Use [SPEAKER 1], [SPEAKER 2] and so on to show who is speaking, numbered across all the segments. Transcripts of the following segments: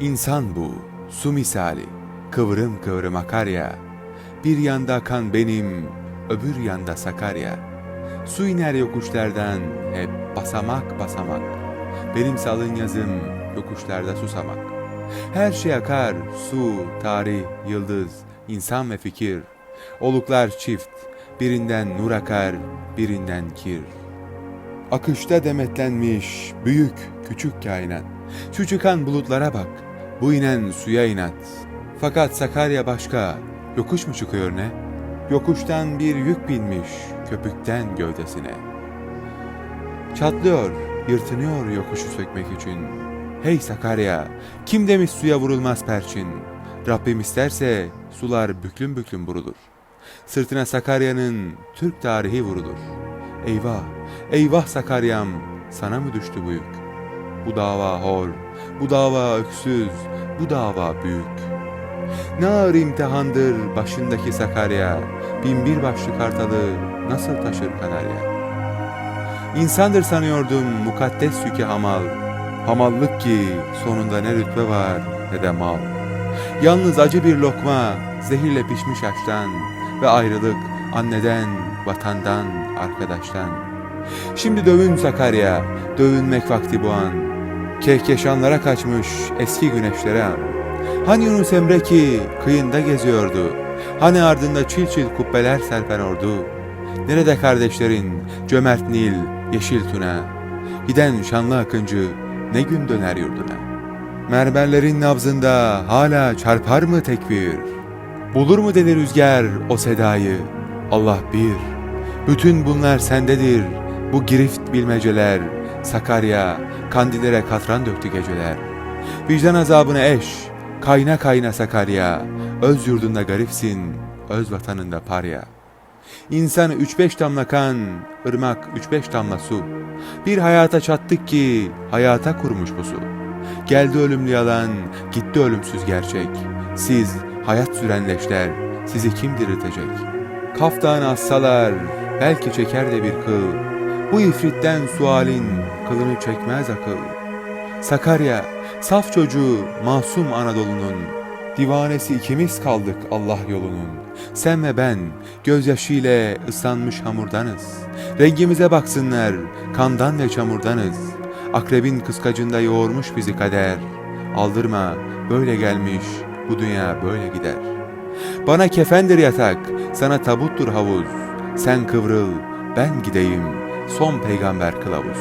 [SPEAKER 1] İnsan bu, su misali, kıvrım kıvrım akar ya. Bir yanda akan benim, öbür yanda Sakarya. Su iner yokuşlardan, hep basamak basamak. Benim salın yazım, yokuşlarda susamak. Her şey akar, su, tarih, yıldız, insan ve fikir. Oluklar çift, birinden nur akar, birinden kir. Akışta demetlenmiş büyük küçük kainat. Şu çıkan bulutlara bak, bu inen suya inat. Fakat Sakarya başka, yokuş mu çıkıyor ne? Yokuştan bir yük binmiş köpükten gövdesine. Çatlıyor, yırtınıyor yokuşu sökmek için. Hey Sakarya, kim demiş suya vurulmaz perçin? Rabbim isterse sular büklüm büklüm vurulur. Sırtına Sakarya'nın Türk tarihi vurulur. Eyvah, eyvah Sakaryam, sana mı düştü bu yük? Bu dava hor, bu dava öksüz, bu dava büyük. Ne ağır imtihandır başındaki Sakarya, binbir başlı kartalı nasıl taşır Kanarya? İnsandır sanıyordum mukaddes yükü hamal, hamallık ki sonunda ne rütbe var ne de mal. Yalnız acı bir lokma, zehirle pişmiş açtan ve ayrılık anneden, vatandan, arkadaştan. Şimdi dövün Sakarya, dövünmek vakti bu an. Kehkeşanlara kaçmış eski güneşlere an. Hani Yunus Emre ki kıyında geziyordu. Hani ardında çil çil kubbeler serpen ordu. Nerede kardeşlerin cömert Nil, yeşil tuna. Giden şanlı akıncı ne gün döner yurduna. Mermerlerin nabzında hala çarpar mı tekbir? Bulur mu deli rüzgar o sedayı? Allah bir. Bütün bunlar sendedir. Bu girift bilmeceler. Sakarya, kandillere katran döktü geceler. Vicdan azabına eş. Kayna kayna Sakarya. Öz yurdunda garipsin. Öz vatanında parya. İnsanı üç beş damla kan, ırmak üç beş damla su. Bir hayata çattık ki hayata kurmuş bu su. Geldi ölümlü yalan, gitti ölümsüz gerçek. Siz hayat süren leşler, sizi kim diriltecek? Kaftanı assalar, belki çeker de bir kıl. Bu ifritten sualin kılını çekmez akıl. Sakarya, saf çocuğu masum Anadolu'nun. Divanesi ikimiz kaldık Allah yolunun. Sen ve ben gözyaşıyla ıslanmış hamurdanız. Rengimize baksınlar, kandan ve çamurdanız. Akrebin kıskacında yoğurmuş bizi kader. Aldırma, böyle gelmiş, bu dünya böyle gider. Bana kefendir yatak, sana tabuttur havuz. Sen kıvrıl, ben gideyim, son peygamber kılavuz.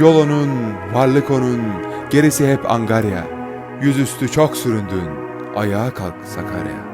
[SPEAKER 1] Yol onun, varlık onun, gerisi hep angarya. Yüzüstü çok süründün, ayağa kalk Sakarya.